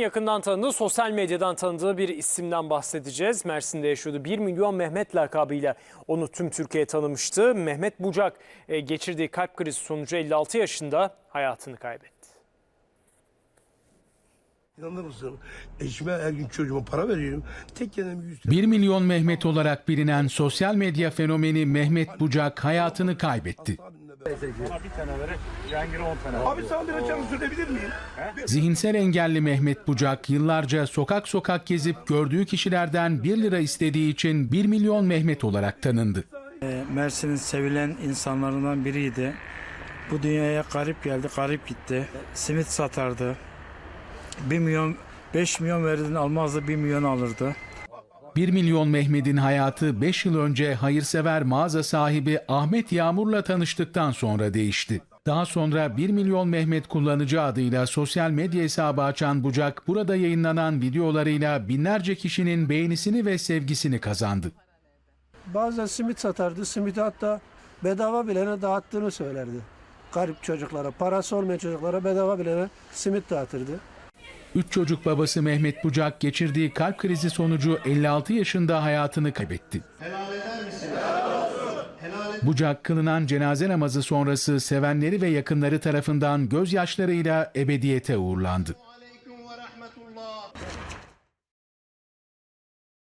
Yakından tanıdığı, sosyal medyadan tanıdığı bir isimden bahsedeceğiz. Mersin'de yaşıyordu. 1 milyon Mehmet lakabıyla onu tüm Türkiye tanımıştı. Mehmet Bucak e, geçirdiği kalp krizi sonucu 56 yaşında hayatını kaybetti. İnanır mısın? Eşime her gün çocuğuma para veriyorum. Tek kendime 100 TL. 1 milyon Mehmet olarak bilinen sosyal medya fenomeni Mehmet Bucak hayatını kaybetti. Abi sürebilir miyim? Zihinsel engelli Mehmet Bucak yıllarca sokak sokak gezip gördüğü kişilerden 1 lira istediği için 1 milyon Mehmet olarak tanındı. Mersin'in sevilen insanlarından biriydi. Bu dünyaya garip geldi, garip gitti. Simit satardı. 1 milyon, 5 milyon verdiğini almazdı, 1 milyon alırdı. 1 milyon Mehmet'in hayatı 5 yıl önce hayırsever mağaza sahibi Ahmet Yağmur'la tanıştıktan sonra değişti. Daha sonra 1 milyon Mehmet kullanıcı adıyla sosyal medya hesabı açan Bucak burada yayınlanan videolarıyla binlerce kişinin beğenisini ve sevgisini kazandı. Bazen simit satardı. Simiti hatta bedava bilene dağıttığını söylerdi. Garip çocuklara, parası olmayan çocuklara bedava bilene simit dağıtırdı. Üç çocuk babası Mehmet Bucak geçirdiği kalp krizi sonucu 56 yaşında hayatını kaybetti. Bucak kılınan cenaze namazı sonrası sevenleri ve yakınları tarafından gözyaşlarıyla ebediyete uğurlandı.